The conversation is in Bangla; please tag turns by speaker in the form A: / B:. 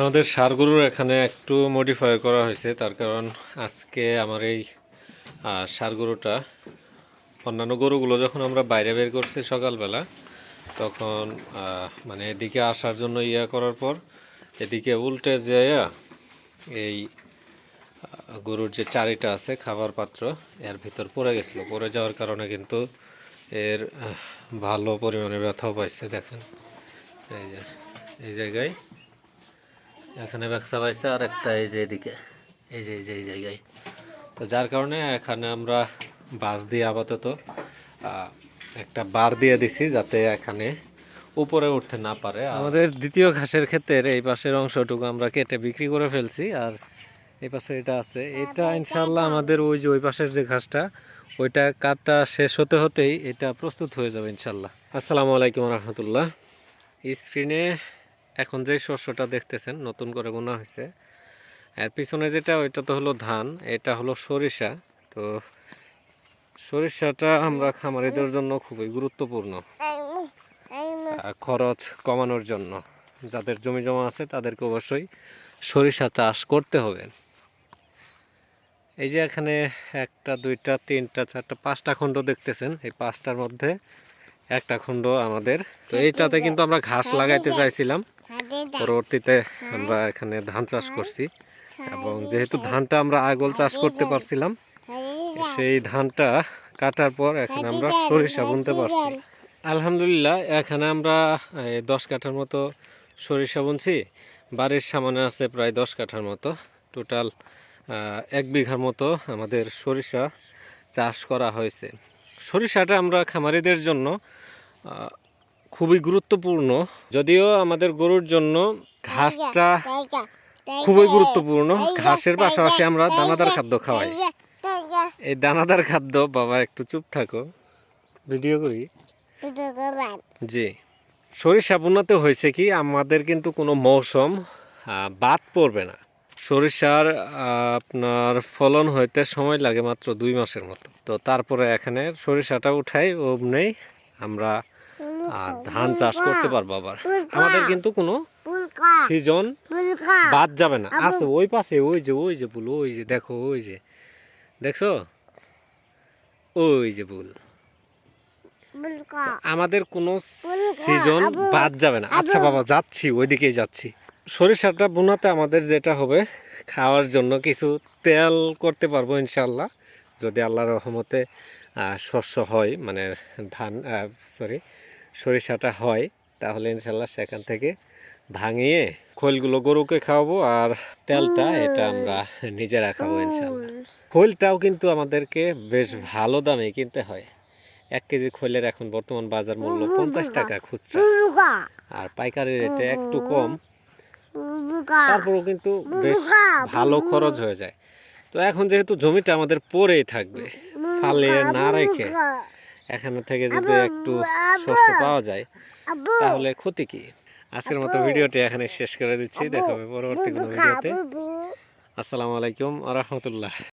A: আমাদের সারগরুর এখানে একটু মডিফাই করা হয়েছে, তার কারণ আজকে আমার এই গরুটা অন্যান্য গরুগুলো যখন আমরা বাইরে বের করছি সকালবেলা, তখন মানে এদিকে আসার জন্য ইয়া করার পর, এদিকে উল্টে যেয়া এই গরুর যে চারিটা আছে, খাবার পাত্র, এর ভিতর পড়ে গেছিল। পড়ে যাওয়ার কারণে কিন্তু এর ভালো পরিমাণে ব্যথাও পাইছে, দেখেন। এই যে, এই জায়গায় এখানে ব্যবসা পাইছে আর একটা এই যে এদিকে এই যে এই যে এই জায়গায়। তো যার কারণে এখানে আমরা বাস দিয়ে আপাতত একটা বার দিয়ে দিছি যাতে এখানে উপরে উঠতে না পারে। আমাদের দ্বিতীয় ঘাসের ক্ষেত্রের এই পাশের অংশটুকু আমরা কেটে বিক্রি করে ফেলছি আর এই পাশে এটা আছে। এটা ইনশাল্লাহ আমাদের ওই যে ওই পাশের যে ঘাসটা ওইটা কাটটা শেষ হতে হতেই এটা প্রস্তুত হয়ে যাবে ইনশাল্লাহ আসসালামু আলাইকুম রহমতুল্লাহ। স্ক্রিনে এখন যে শস্যটা দেখতেছেন, নতুন করে বোনা হয়েছে। আর পিছনে যেটা, ওইটা তো হলো ধান, এটা হলো সরিষা। তো সরিষাটা আমরা খামারিদের জন্য খুবই গুরুত্বপূর্ণ। খরচ কমানোর জন্য। যাদের জমি জমা আছে, তাদেরকে অবশ্যই সরিষা চাষ করতে হবে। এই যে এখানে একটা, দুইটা, তিনটা, চারটা, পাঁচটা খণ্ড দেখতেছেন। এই পাঁচটার মধ্যে একটা খণ্ড আমাদের। তো এইটাতে কিন্তু আমরা ঘাস লাগাইতে চাইছিলাম। পরবর্তীতে আমরা এখানে ধান চাষ করছি। এবং যেহেতু ধানটা আমরা আগল চাষ করতে পারছিলাম সেই ধানটা কাটার পর এখন আমরা সরিষা বুনতে পারছি। আলহামদুলিল্লাহ এখানে আমরা দশ কাঠার মতো সরিষা বুনছি। বাড়ির সামনে আছে প্রায় দশ কাঠার মতো। টোটাল এক বিঘার মতো আমাদের সরিষা চাষ করা হয়েছে। সরিষাটা আমরা খামারিদের জন্য খুবই গুরুত্বপূর্ণ। যদিও আমাদের গরুর জন্য ঘাসটা খুবই গুরুত্বপূর্ণ। ঘাসের পাশাপাশি আমরা দানাদার খাদ্য খাওয়াই। এই দানাদার খাদ্য, বাবা, একটু চুপ থাকো। ভিডিও করি? জি। সরিষা বোনাতে হয়েছে কি, আমাদের কিন্তু কোনো মৌসুম বাদ পড়বে না। সরিষার আপনার ফলন হইতে সময় লাগে মাত্র দুই মাসের মতো। তো তারপরে এখানে সরিষাটা উঠাই অমনেই আমরা আহ, ধান চাষ করতে পারব আবার। আমাদের কিন্তু কোনো সিজন বাদ যাবে না। আছে ওই পাশে ওই যে ওই যে বুল ওই যে দেখো ওই যে। দেখছ? ওই যে বুল আমাদের কোনো সিজন বাদ যাবে না। আচ্ছা বাবা যাচ্ছি ওইদিকেই যাচ্ছি। সরিষাটা বোনাতে আমাদের যেটা হবে খাওয়ার জন্য কিছু তেল করতে পারব ইনশাল্লাহ যদি আল্লাহর রহমতে শস্য হয় মানে ধান সরি সরিষাটা হয় তাহলে ইনশাল্লাহ সেখান থেকে ভাঙিয়ে খোলগুলো গরুকে খাওয়াবো আর তেলটা এটা আমরা নিজেরা খাব ইনশাল্লাহ। খোলটাও কিন্তু আমাদেরকে বেশ ভালো দামে কিনতে হয়। এক কেজি খোলের এখন বর্তমান বাজার মূল্য পঞ্চাশ টাকা খুচরা। আর পাইকারি রেটে একটু কম। তারপরেও কিন্তু বেশ ভালো খরচ হয়ে যায়। তো এখন যেহেতু জমিটা আমাদের পরেই থাকবে ফালে না রেখে এখানে থেকে যদি একটু শস্য পাওয়া যায় তাহলে ক্ষতি কি? আজকের মতো ভিডিওটি এখানে শেষ করে দিচ্ছি। দেখা হবে পরবর্তী কোনো ভিডিওতে। আসসালামু আলাইকুম আ রহমতুল্লাহ।